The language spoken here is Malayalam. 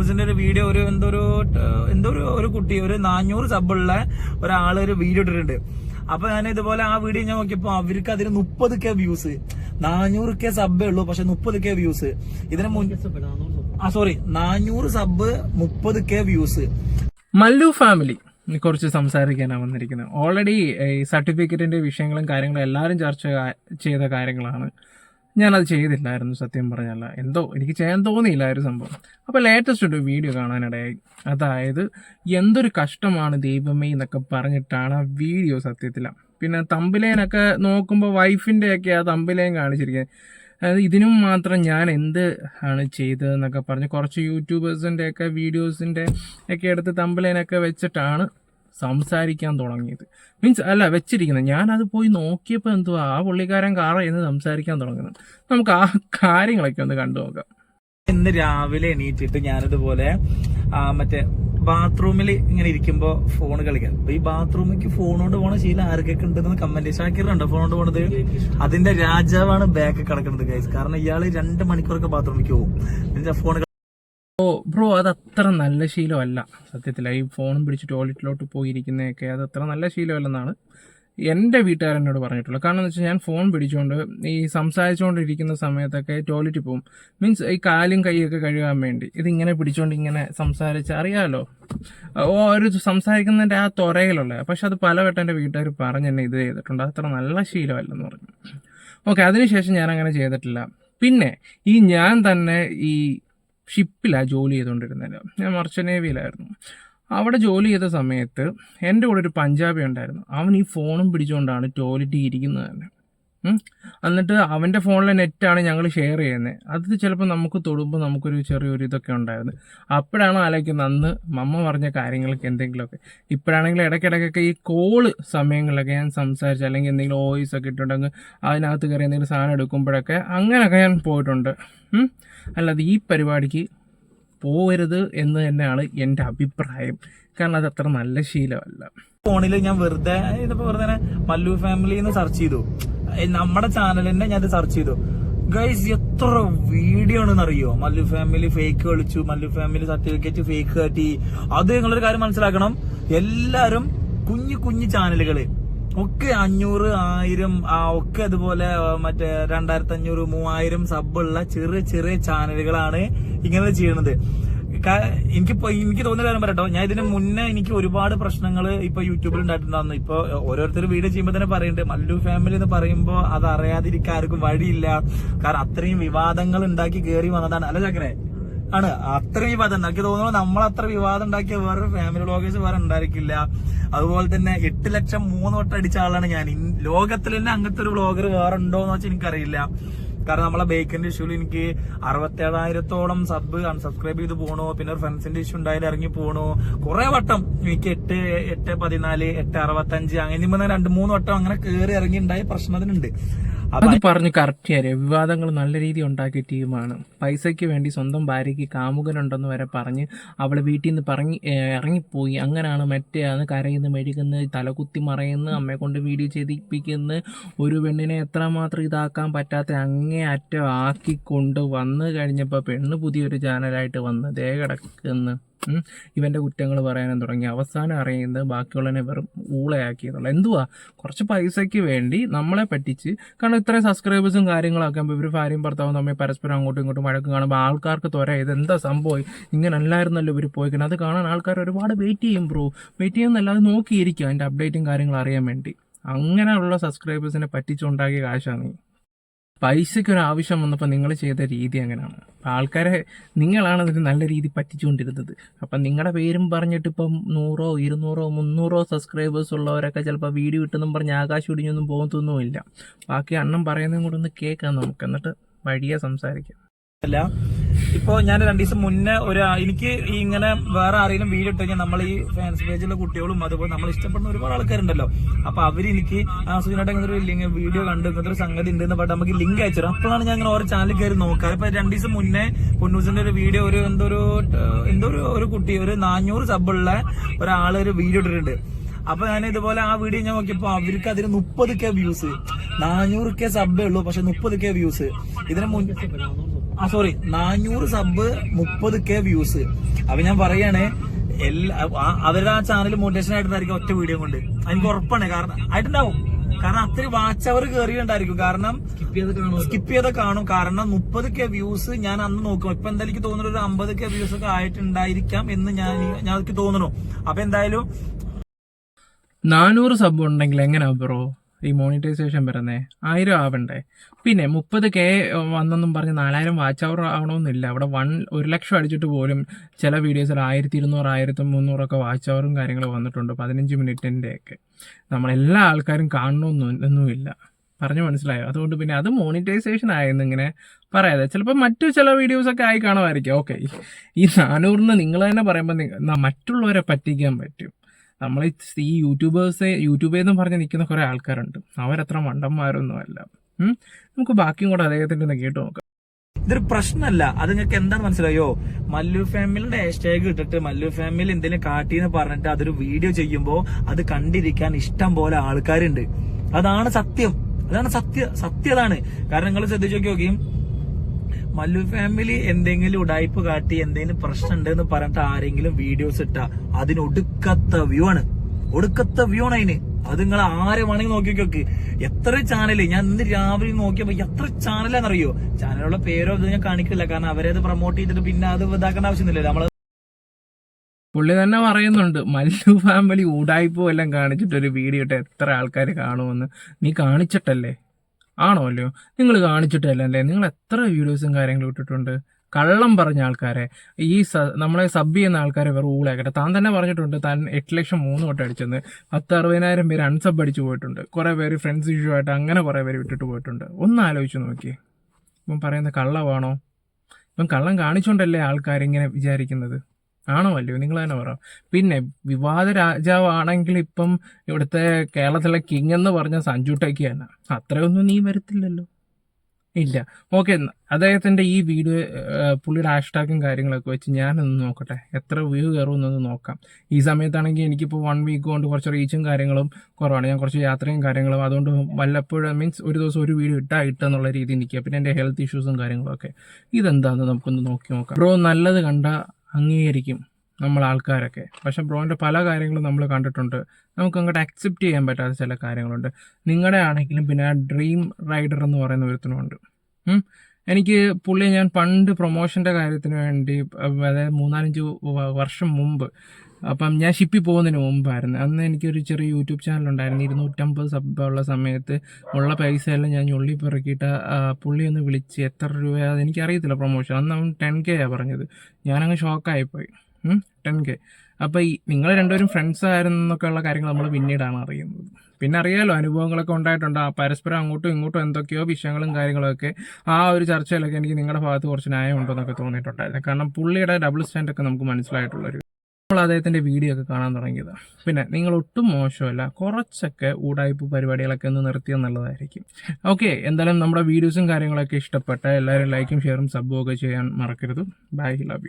പൊന്നൂസിന്റെ ഒരു വീഡിയോ ഒരു എന്തോ ഒരു എന്തോ ഒരു ഒരു കുട്ടി ഒരു നാനൂറ് സബുള്ള ഒരാൾ ഒരു വീഡിയോ ഇട്ടിട്ടുണ്ട്. അപ്പൊ ഞാൻ ഇതുപോലെ ആ വീഡിയോ ഞാൻ നോക്കിയപ്പോ അവർക്ക് അതിന് മുപ്പത് കെ വ്യൂസ് നാനൂറ് കെ സബേ ഉള്ളൂ പക്ഷെ മുപ്പത് കെ വ്യൂസ് ഇതിന് ആ സോറി നാനൂറ് സബ് മുപ്പത് കെ വ്യൂസ് മല്ലു ഫാമിലി കുറച്ച് സംസാരിക്കാനാണ് വന്നിരിക്കുന്നത്. ഓൾറെഡി ഈ സർട്ടിഫിക്കറ്റിന്റെ വിഷയങ്ങളും കാര്യങ്ങളും എല്ലാവരും ചർച്ച ചെയ്ത കാര്യങ്ങളാണ്. ഞാനത് ചെയ്തില്ലായിരുന്നു സത്യം പറഞ്ഞല്ല. എന്തോ എനിക്ക് ചെയ്യാൻ തോന്നിയില്ല ഒരു സംഭവം. അപ്പോൾ ലേറ്റസ്റ്റ് ഒരു വീഡിയോ കാണാനിടയായി. അതായത് എന്തൊരു കഷ്ടമാണ് ദൈവമേ എന്നൊക്കെ പറഞ്ഞിട്ടാണ് ആ വീഡിയോ സത്യത്തില. പിന്നെ തമ്പിലേനൊക്കെ നോക്കുമ്പോൾ വൈഫിന്റെയൊക്കെ ആ തമ്പിലേൻ കാണിച്ചിരിക്കുന്നത് അതായത് ഇതിനും മാത്രം ഞാൻ എന്ത് ആണ് ചെയ്തതെന്നൊക്കെ പറഞ്ഞ് കുറച്ച് യൂട്യൂബേഴ്സിന്റെയൊക്കെ വീഡിയോസിന്റെ ഒക്കെ എടുത്ത് തമ്പിലേനൊക്കെ വെച്ചിട്ടാണ് സംസാരിക്കാൻ തുടങ്ങിയത്. മീൻസ് അല്ല വെച്ചിരിക്കുന്നത്. ഞാനത് പോയി നോക്കിയപ്പോൾ എന്തുവാ ആ പുള്ളിക്കാരൻ കാറ എന്ന് സംസാരിക്കാൻ തുടങ്ങുന്നത്. നമുക്ക് ആ കാര്യങ്ങളൊക്കെ ഒന്ന് കണ്ടു നോക്കാം. ഇന്ന് രാവിലെ എണീറ്റിട്ട് ഞാനിതുപോലെ മറ്റേ ബാത്റൂമിൽ ഇങ്ങനെ ഇരിക്കുമ്പോൾ ഫോൺ കളിക്കാം. അപ്പൊ ഈ ബാത്റൂമിലേക്ക് ഫോൺ കൊണ്ട് പോണ ശീലം ആർക്കൊക്കെ ഉണ്ടെന്ന് കമന്റ് ഷാക്കിറുണ്ടോ ഫോൺ കൊണ്ട് പോണത് അതിന്റെ രാജാവാണ് ബാക്ക് കിടക്കുന്നത് കാരണം ഇയാൾ രണ്ട് മണിക്കൂറൊക്കെ ബാത്റൂമിലേക്ക് പോകും. ഫോൺ ഓ ബ്രോ അത് അത്ര നല്ല ശീലമല്ല സത്യത്തിൽ ഈ ഫോണും പിടിച്ച് ടോയ്ലറ്റിലോട്ട് പോയിരിക്കുന്നതൊക്കെ അത് അത്ര നല്ല ശീലമല്ലെന്നാണ് എന്റെ വീട്ടുകാരെന്നോട് പറഞ്ഞിട്ടുള്ളത്. കാരണം എന്ന് വെച്ചാൽ ഞാൻ ഫോൺ പിടിച്ചുകൊണ്ട് ഈ സംസാരിച്ചുകൊണ്ടിരിക്കുന്ന സമയത്തൊക്കെ ടോയ്ലറ്റിൽ പോകും. മീൻസ് ഈ കാലും കൈയൊക്കെ കഴുകാൻ വേണ്ടി. ഇതിങ്ങനെ പിടിച്ചുകൊണ്ട് ഇങ്ങനെ സംസാരിച്ച് അറിയാമല്ലോ ഓ ഒരു സംസാരിക്കുന്നതിന്റെ ആ തുറയിലുള്ള പക്ഷെ അത് പലവട്ടം എന്റെ വീട്ടുകാർ പറഞ്ഞ് എന്നെ ഇത് ചെയ്തിട്ടുണ്ട്. അത് അത്ര നല്ല ശീലമല്ലെന്ന് പറഞ്ഞു. ഓക്കെ അതിനുശേഷം ഞാൻ അങ്ങനെ ചെയ്തിട്ടില്ല. പിന്നെ ഈ ഞാൻ തന്നെ ഈ ഷിപ്പിലാണ് ജോലി ചെയ്തുകൊണ്ടിരുന്നത് ഞാൻ മർച്ചന്റ് നേവിയിലായിരുന്നു അവിടെ ജോലി ചെയ്ത സമയത്ത് എന്റെ കൂടെ ഒരു പഞ്ചാബി ഉണ്ടായിരുന്നു. അവൻ ഈ ഫോണും പിടിച്ചുകൊണ്ടാണ് ടോയ്ലറ്റിൽ ഇരിക്കുന്നത് തന്നെ. എന്നിട്ട് അവന്റെ ഫോണിലെ നെറ്റാണ് ഞങ്ങൾ ഷെയർ ചെയ്യുന്നത് അത് ചിലപ്പോൾ നമുക്ക് തൊടുമ്പോൾ നമുക്കൊരു ചെറിയൊരു ഇതൊക്കെ ഉണ്ടായിരുന്നു. അപ്പോഴാണ് ആലോചിക്കുന്നത് അന്ന് മമ്മ പറഞ്ഞ കാര്യങ്ങൾക്ക് എന്തെങ്കിലുമൊക്കെ. ഇപ്പോഴാണെങ്കിൽ ഇടയ്ക്കിടയ്ക്കൊക്കെ ഈ കോൾ സമയങ്ങളിലൊക്കെ ഞാൻ സംസാരിച്ച് അല്ലെങ്കിൽ എന്തെങ്കിലും വോയിസ് ഒക്കെ ഇട്ടിട്ടുണ്ടെങ്കിൽ അതിനകത്ത് കയറി എന്തെങ്കിലും സാധനം എടുക്കുമ്പോഴൊക്കെ അങ്ങനെയൊക്കെ ഞാൻ പോയിട്ടുണ്ട്. അല്ലാതെ ഈ പരിപാടിക്ക് പോകരുത് എന്ന് തന്നെയാണ് എന്റെ അഭിപ്രായം. കാരണം അത് അത്ര നല്ല ശീലമല്ല. ഫോണിൽ ഞാൻ വെറുതെ ഇതിപ്പോ വെറുതെ മല്ലു ഫാമിലി എന്ന് സെർച്ച് ചെയ്തു. ഏ, ചാനൽ തന്നെ ഞാൻ സെർച്ച് ചെയ്തു. ഗൈസ് എത്ര വീഡിയോ ആണെന്ന് അറിയോ മല്ലു ഫാമിലി ഫേക്ക് കളിച്ചു മല്ലു ഫാമിലി സർട്ടിഫിക്കറ്റ് ഫേക്ക് കാട്ടി. അത് നിങ്ങളൊരു കാര്യം മനസ്സിലാക്കണം. എല്ലാരും കുഞ്ഞു കുഞ്ഞു ചാനലുകൾ ഒക്കെ അഞ്ഞൂറ് ആയിരം ഒക്കെ അതുപോലെ മറ്റേ രണ്ടായിരത്തി അഞ്ഞൂറ് മൂവായിരം സബുള്ള ചെറിയ ചെറിയ ചാനലുകളാണ് ഇങ്ങനെ ചെയ്യണത്. ക- എനിക്കിപ്പോ എനിക്ക് തോന്നുന്ന കാര്യം പറയട്ടോ. ഞാൻ ഇതിന് മുന്നേ എനിക്ക് ഒരുപാട് പ്രശ്നങ്ങൾ ഇപ്പൊ യൂട്യൂബിൽ ഉണ്ടായിട്ടുണ്ടായിരുന്നു ഇപ്പൊ ഓരോരുത്തർ വീഡിയോ ചെയ്യുമ്പോൾ തന്നെ പറയുന്നുണ്ട് മല്ലു ഫാമിലി എന്ന് പറയുമ്പോൾ അത് അറിയാതിരിക്കാൻ ആർക്കും വഴിയില്ല. കാരണം അത്രയും വിവാദങ്ങൾ ഉണ്ടാക്കി കയറി വന്നതാണ്. അല്ല ചക്കനെ ആണ്. അത്രയും വിവാദം. ഉണ്ടാക്കി എനിക്ക് തോന്നുന്നു നമ്മൾ അത്ര വിവാദം ഉണ്ടാക്കിയ വേറൊരു ഫാമിലി ബ്ലോഗേഴ്സ് വേറെ ഉണ്ടായിരിക്കില്ല. അതുപോലെ തന്നെ എട്ട് ലക്ഷം മൂന്ന് വട്ടം അടിച്ച ആളാണ് ഞാൻ. ലോകത്തിൽ തന്നെ അങ്ങനത്തെ ഒരു വ്ളോഗർ വേറെ ഉണ്ടോ എന്ന് വെച്ചാൽ എനിക്കറിയില്ല. കാരണം നമ്മളെ ബേക്കിന്റെ ഇഷ്യൂവിൽ എനിക്ക് അറുപത്തേഴായിരത്തോളം സബ് അൺസബ്സ്ക്രൈബ് ചെയ്ത് പോണു. പിന്നെ ഒരു ഫ്രണ്ട്സിന്റെ ഇഷ്യൂ ഉണ്ടായാലും ഇറങ്ങി പോണു. കുറെ വട്ടം എനിക്ക് എട്ട് എട്ട് പതിനാല് എട്ട് അറുപത്തഞ്ച് അങ്ങനെ രണ്ട് മൂന്ന് വട്ടം അങ്ങനെ കയറി ഇറങ്ങി ഉണ്ടായ പ്രശ്നത്തിനുണ്ട്. അത് പറഞ്ഞു കറക്റ്റ് കാര്യം വിവാദങ്ങൾ നല്ല രീതി ഉണ്ടാക്കിയ ടീമാണ്. പൈസയ്ക്ക് വേണ്ടി സ്വന്തം ഭാര്യയ്ക്ക് കാമുകനുണ്ടെന്ന് വരെ പറഞ്ഞ് അവളെ വീട്ടിൽ നിന്ന് പറഞ്ഞ് ഇറങ്ങിപ്പോയി. അങ്ങനെയാണ് മറ്റേ മറ്റേയാണ് കരയുന്ന മെഴുകുന്ന തലകുത്തി മറയുന്ന അമ്മയെ കൊണ്ട് വീഡിയോ ചെയ്തിപ്പിക്കുന്ന ഒരു പെണ്ണിനെ എത്രമാത്രം ഇതാക്കാൻ പറ്റാത്ത അങ്ങേ അറ്റം ആക്കിക്കൊണ്ട് വന്നു കഴിഞ്ഞപ്പോൾ പെണ്ണ് പുതിയൊരു ചാനലായിട്ട് വന്ന് ദേ കിടക്കുന്ന. ഉം. ഇവന്റെ കുറ്റങ്ങൾ പറയാനും തുടങ്ങി. അവസാനം അറിയുന്നത് ബാക്കിയുള്ളതിനെ വെറും ഊളയാക്കി എന്നുള്ളത് എന്തുവാ? കുറച്ച് പൈസയ്ക്ക് വേണ്ടി നമ്മളെ പറ്റിച്ച് കാരണം ഇത്രയും സബ്സ്ക്രൈബേഴ്സും കാര്യങ്ങളൊക്കെ ഇവർ ഭാര്യയും ഭർത്താവും തമ്മിൽ പരസ്പരം അങ്ങോട്ടും ഇങ്ങോട്ടും വഴക്ക് കാണുമ്പോൾ ആൾക്കാർക്ക് ത്വര ഇതെന്താ സംഭവം? ഇങ്ങനെ അല്ലായിരുന്നല്ലോ ഇവർ പോയിക്കണം അത് കാണാൻ ആൾക്കാർ ഒരുപാട് വെയിറ്റ് ചെയ്യും ബ്രോ വെയിറ്റ് ചെയ്യുന്നല്ലാതെ നോക്കിയിരിക്കും. അതിന്റെ അപ്ഡേറ്റും കാര്യങ്ങളും അറിയാൻ വേണ്ടി. അങ്ങനെയുള്ള സബ്സ്ക്രൈബേഴ്സിനെ പറ്റിച്ചുണ്ടാക്കിയ കാശാണ് ഈ. പൈസയ്ക്ക് ഒരു ആവശ്യം വന്നപ്പോൾ നിങ്ങൾ ചെയ്ത രീതി അങ്ങനെയാണ് അപ്പോൾ ആൾക്കാരെ നിങ്ങളാണ് അതിന് നല്ല രീതി പറ്റിച്ചുകൊണ്ടിരുന്നത്. അപ്പം നിങ്ങളുടെ പേരും പറഞ്ഞിട്ട് ഇപ്പം നൂറോ ഇരുന്നൂറോ മുന്നൂറോ സബ്സ്ക്രൈബേഴ്സ് ഉള്ളവരൊക്കെ ചിലപ്പോൾ വീഡിയോ ഇട്ടെന്നും പറഞ്ഞ് ആകാശം ഇടിഞ്ഞൊന്നും പോകത്തൊന്നുമില്ല ബാക്കി അണ്ണം പറയുന്നതും കൂടെ ഒന്ന് കേൾക്കാം നമുക്ക്. എന്നിട്ട് വഴിയെ സംസാരിക്കാം. അല്ല ഇപ്പൊ ഞാൻ രണ്ടു ദിവസം മുന്നേ ഒരു എനിക്ക് ഇങ്ങനെ വേറെ ആരെങ്കിലും വീഡിയോ ഇട്ട് കഴിഞ്ഞാൽ നമ്മൾ ഈ ഫാൻസ് പേജിലെ കുട്ടികളും അതുപോലെ നമ്മൾ ഇഷ്ടപ്പെടുന്ന ഒരുപാട് ആൾക്കാരുണ്ടല്ലോ. അപ്പൊ അവർ എനിക്ക് സുജനായിട്ട് ഇങ്ങനെ ഒരു ലിങ്ക് വീഡിയോ കണ്ട് ഇങ്ങനത്തെ ഒരു സംഗതി ഉണ്ട് എന്ന് പറഞ്ഞാൽ നമുക്ക് ലിങ്ക് അയച്ചു. അപ്പോഴാണ് ഞാൻ ഇങ്ങനെ ഓരോ ചാനലിൽ കയറി നോക്കുക ഇപ്പൊ രണ്ടു ദിവസം മുന്നേ പൊന്നൂസിന്റെ ഒരു വീഡിയോ ഒരു എന്തോ ഒരു എന്തോ ഒരു കുട്ടി ഒരു നാനൂറ് സബുള്ള ഒരാൾ ഒരു വീഡിയോ ഇട്ടിട്ടുണ്ട്. അപ്പൊ ഞാൻ ഇതുപോലെ ആ വീഡിയോ ഞാൻ നോക്കിയപ്പോ അവർക്ക് അതിന് മുപ്പത് കെ വ്യൂസ് നാനൂറ് കെ സബേ ഉള്ളൂ പക്ഷെ മുപ്പത് കെ വ്യൂസ് ഇതിന് മുൻ ആ സോറി നാനൂറ് സബ് മുപ്പത് കെ വ്യൂസ് അപ്പൊ ഞാൻ പറയണേ എല്ലാ ആ- അവരുടെ ആ ചാനൽ മോട്ടിവേഷൻ ആയിട്ടുണ്ടായിരിക്കും ഒറ്റ വീഡിയോ കൊണ്ട്. എനിക്ക് ഉറപ്പാണ് കാരണം ആയിട്ടുണ്ടാവും. കാരണം അത്ര വാച്ച് അവർ കയറിയിട്ടുണ്ടായിരിക്കും കാരണം സ്കിപ്പ് ചെയ്ത കാണും. കാരണം മുപ്പത് കെ വ്യൂസ് ഞാൻ അന്ന് നോക്കും. ഇപ്പൊ എന്തായാലും എനിക്ക് തോന്നുന്നു ഒരു അമ്പത് കെ വ്യൂസ് ഒക്കെ ആയിട്ടുണ്ടായിരിക്കാം എന്ന് ഞാൻ ഞാൻ എനിക്ക് തോന്നുന്നു. അപ്പൊ എന്തായാലും നാനൂറ് സബ് ഉണ്ടെങ്കിൽ എങ്ങനെയാ ബ്രോ ഈ മോണിറ്റൈസേഷൻ വരുന്നേ? ആയിരം ആവണ്ടേ? പിന്നെ മുപ്പത് കെ വന്നെന്നും പറഞ്ഞ് നാലായിരം വാച്ച് അവർ ആവണമെന്നില്ല അവിടെ വൺ ഒരു ലക്ഷം അടിച്ചിട്ട് പോലും ചില വീഡിയോസിൽ ആയിരത്തി ഇരുന്നൂറ് ആയിരത്തി മുന്നൂറൊക്കെ വാച്ച് അവറും കാര്യങ്ങളും വന്നിട്ടുണ്ട് പതിനഞ്ച് മിനിറ്റിന്റെ ഒക്കെ നമ്മളെല്ലാ ആൾക്കാരും കാണണമെന്നും ഒന്നുമില്ല. പറഞ്ഞു മനസ്സിലായോ? അതുകൊണ്ട് പിന്നെ അത് മോണിറ്റൈസേഷൻ ആയെന്ന് ഇങ്ങനെ പറയാതെ. ചിലപ്പോൾ മറ്റു ചില വീഡിയോസൊക്കെ ആയി കാണുമായിരിക്കും. ഓക്കെ ഈ നാനൂറിന് നിങ്ങൾ തന്നെ പറയുമ്പോൾ മറ്റുള്ളവരെ പറ്റിക്കാൻ പറ്റും. നമ്മൾ ഈ യൂട്യൂബേഴ്സ് യൂട്യൂബിൽ നിന്നും പറഞ്ഞ് നിൽക്കുന്ന കുറേ ആൾക്കാരുണ്ട്. അവരത്ര മണ്ടന്മാരൊന്നുമല്ല. നമുക്ക് ബാക്കിയും കൂടെ അദ്ദേഹത്തിന്റെ ഒന്ന് കേട്ട് നോക്കാം. ഇതൊരു പ്രശ്നമല്ല. അത് നിങ്ങൾക്ക് എന്താണ് മനസ്സിലായോ? മല്ലു ഫാമിലിയുടെ ഹാഷ്ടാഗ് ഇട്ടിട്ട് മല്ലു ഫാമിലി എന്തെങ്കിലും കാട്ടിയെന്ന് പറഞ്ഞിട്ട് അതൊരു വീഡിയോ ചെയ്യുമ്പോൾ അത് കണ്ടിരിക്കാൻ ഇഷ്ടം പോലെ ആൾക്കാരുണ്ട്. അതാണ് സത്യം. അതാണ് സത്യ സത്യതാണ് കാരണം നിങ്ങൾ ശ്രദ്ധിച്ചു നോക്കി മല്ലു ഫാമിലി എന്തെങ്കിലും ഉടായ്പ കാട്ടി എന്തെങ്കിലും പ്രശ്നം ഉണ്ടെന്ന് പറഞ്ഞിട്ട് ആരെങ്കിലും വീഡിയോസ് ഇട്ട അതിന് ഒടുക്കത്ത വ്യൂ ആണ്. ഒടുക്കത്ത വ്യൂ ആണ് അതിന്. അത് നിങ്ങൾ ആരെ വേണമെങ്കിൽ നോക്കിക്കോക്ക് നോക്ക്. എത്ര ചാനൽ ഞാൻ ഇന്ന് രാവിലെ നോക്കിയപ്പോ എത്ര ചാനലാണെന്നറിയോ ചാനലുള്ള പേരോ ഇത് ഞാൻ കാണിക്കില്ല. കാരണം അവരത് പ്രൊമോട്ട് ചെയ്തിട്ട് പിന്നെ അത് ഇതാക്കേണ്ട ആവശ്യമൊന്നുമില്ല നമ്മൾ പുള്ളി തന്നെ പറയുന്നുണ്ട് മല്ലു ഫാമിലി ഊടായ്പോ എല്ലാം കാണിച്ചിട്ട് ഒരു വീഡിയോ ഇട്ട് എത്ര ആൾക്കാർ കാണുമെന്ന്. നീ കാണിച്ചിട്ടല്ലേ? ആണോ അല്ലയോ നിങ്ങൾ അല്ലേ നിങ്ങൾ എത്ര വീഡിയോസും കാര്യങ്ങളും ഇട്ടിട്ടുണ്ട്? കള്ളം പറഞ്ഞ ആൾക്കാരെ. ഈ നമ്മളെ സബ് ചെയ്യുന്ന ആൾക്കാരെ വെറും ഊളാക്കട്ടെ താൻ തന്നെ പറഞ്ഞിട്ടുണ്ട് താൻ എട്ട് ലക്ഷം മൂന്ന് വട്ടം അടിച്ചെന്ന്. പത്ത് അറുപതിനായിരം പേര് അൺസബ് അടിച്ചു പോയിട്ടുണ്ട്. കുറേ പേര് ഫ്രണ്ട്സ് ഇഷ്യൂ ആയിട്ട് അങ്ങനെ കുറേ പേര് വിട്ടിട്ട് പോയിട്ടുണ്ട്. ഒന്ന് ആലോചിച്ച് നോക്കി ഇപ്പം പറയുന്ന കള്ളമാണോ ഇപ്പം കള്ളം കാണിച്ചുകൊണ്ടല്ലേ ആൾക്കാരിങ്ങനെ വിചാരിക്കുന്നത്? ആണോ അല്ലയോ? നിങ്ങൾ തന്നെ പറ. പിന്നെ വിവാദ രാജാവാണെങ്കിൽ ഇപ്പം ഇവിടുത്തെ കേരളത്തിലെ കിങ് എന്ന് പറഞ്ഞ സഞ്ജു ടേക്കി തന്നെ. അത്രയൊന്നും നീ വരത്തില്ലല്ലോ. ഇല്ല. ഓക്കെ അദ്ദേഹത്തിന്റെ ഈ വീഡിയോ പുള്ളിയുടെ ഹാഷ്ടാഗും കാര്യങ്ങളൊക്കെ വെച്ച് ഞാനൊന്ന് നോക്കട്ടെ. എത്ര വ്യൂ കയറുമെന്നൊന്ന് നോക്കാം. ഈ സമയത്താണെങ്കിൽ എനിക്കിപ്പോൾ വൺ വീക്ക് കൊണ്ട് കുറച്ച് റീച്ചും കാര്യങ്ങളും കുറവാണ്. ഞാൻ കുറച്ച് യാത്രയും കാര്യങ്ങളും അതുകൊണ്ട് വല്ലപ്പോഴും മീൻസ് ഒരു ദിവസം ഒരു വീഡിയോ ഇട്ടാ ഇട്ടെന്നുള്ള രീതിയിൽ നിൽക്കുക. പിന്നെ എന്റെ ഹെൽത്ത് ഇഷ്യൂസും കാര്യങ്ങളൊക്കെ ഇതെന്താണെന്ന് നമുക്കൊന്ന് നോക്കി നോക്കാം. ബ്രോ നല്ലത് കണ്ട അംഗീകരിക്കും നമ്മൾ ആൾക്കാരൊക്കെ. പക്ഷേ ബ്രോന്റെ പല കാര്യങ്ങളും നമ്മൾ കണ്ടിട്ടുണ്ട്. നമുക്ക് അങ്ങോട്ട് അക്സെപ്റ്റ് ചെയ്യാൻ പറ്റാത്ത ചില കാര്യങ്ങളുണ്ട്. നിങ്ങളുടെ ആണെങ്കിലും പിന്നെ ഡ്രീം റൈഡർ എന്ന് പറയുന്ന ഒരുത്തനുണ്ട് എനിക്ക് പുള്ളിയെ ഞാൻ പണ്ട് പ്രൊമോഷന്റെ കാര്യത്തിന് വേണ്ടി അതായത് മൂന്നാലഞ്ച് വർഷം മുമ്പ് അപ്പം ഞാൻ ഷിപ്പിൽ പോകുന്നതിന് മുമ്പായിരുന്നു. അന്ന് എനിക്കൊരു ചെറിയ യൂട്യൂബ് ചാനൽ ഉണ്ടായിരുന്നു ഇരുന്നൂറ്റമ്പത് സബ് ഉള്ള സമയത്ത് ഉള്ള പൈസ എല്ലാം ഞാൻ ഉള്ളി പെറുക്കിയിട്ട് പുള്ളി ഒന്ന് വിളിച്ച് എത്ര രൂപ എനിക്കറിയത്തില്ല പ്രൊമോഷൻ അന്ന് അവൻ ടെൻ കെ ആണ് പറഞ്ഞത്. ഞാനങ്ങ് ഷോക്കായിപ്പോയി ടെൻ കെ. അപ്പോൾ ഈ നിങ്ങൾ രണ്ടുപേരും ഫ്രണ്ട്സ് ആയിരുന്നു ഉള്ള കാര്യങ്ങൾ നമ്മൾ പിന്നീടാണ് അറിയുന്നത്. പിന്നെ അറിയാലോ അനുഭവങ്ങളൊക്കെ ഉണ്ടായിട്ടുണ്ട്. ആ പരസ്പരം അങ്ങോട്ടും ഇങ്ങോട്ടും എന്തൊക്കെയോ വിഷയങ്ങളും കാര്യങ്ങളൊക്കെ ആ ഒരു ചർച്ചയിലൊക്കെ എനിക്ക് നിങ്ങളുടെ ഭാഗത്ത് കുറച്ച് ന്യായം ഉണ്ടെന്നൊക്കെ തോന്നിയിട്ടുണ്ടായിരുന്നു. കാരണം പുള്ളിയുടെ ഡബിൾ സ്റ്റാൻഡൊക്കെ നമുക്ക് മനസ്സിലായിട്ടുള്ളൊരു നമ്മൾ അദ്ദേഹത്തിന്റെ വീഡിയോ ഒക്കെ കാണാൻ തുടങ്ങിയത്. പിന്നെ നിങ്ങൾ ഒട്ടും മോശമല്ല കുറച്ചൊക്കെ ഊടായ്പ പരിപാടികളൊക്കെ ഒന്ന് നിർത്തിയാൽ നല്ലതായിരിക്കും. ഓക്കെ എന്തായാലും നമ്മുടെ വീഡിയോസും കാര്യങ്ങളൊക്കെ ഇഷ്ടപ്പെട്ട എല്ലാവരും ലൈക്കും ഷെയറും സബ്ബും ഒക്കെ ചെയ്യാൻ മറക്കരുത്. Bye love you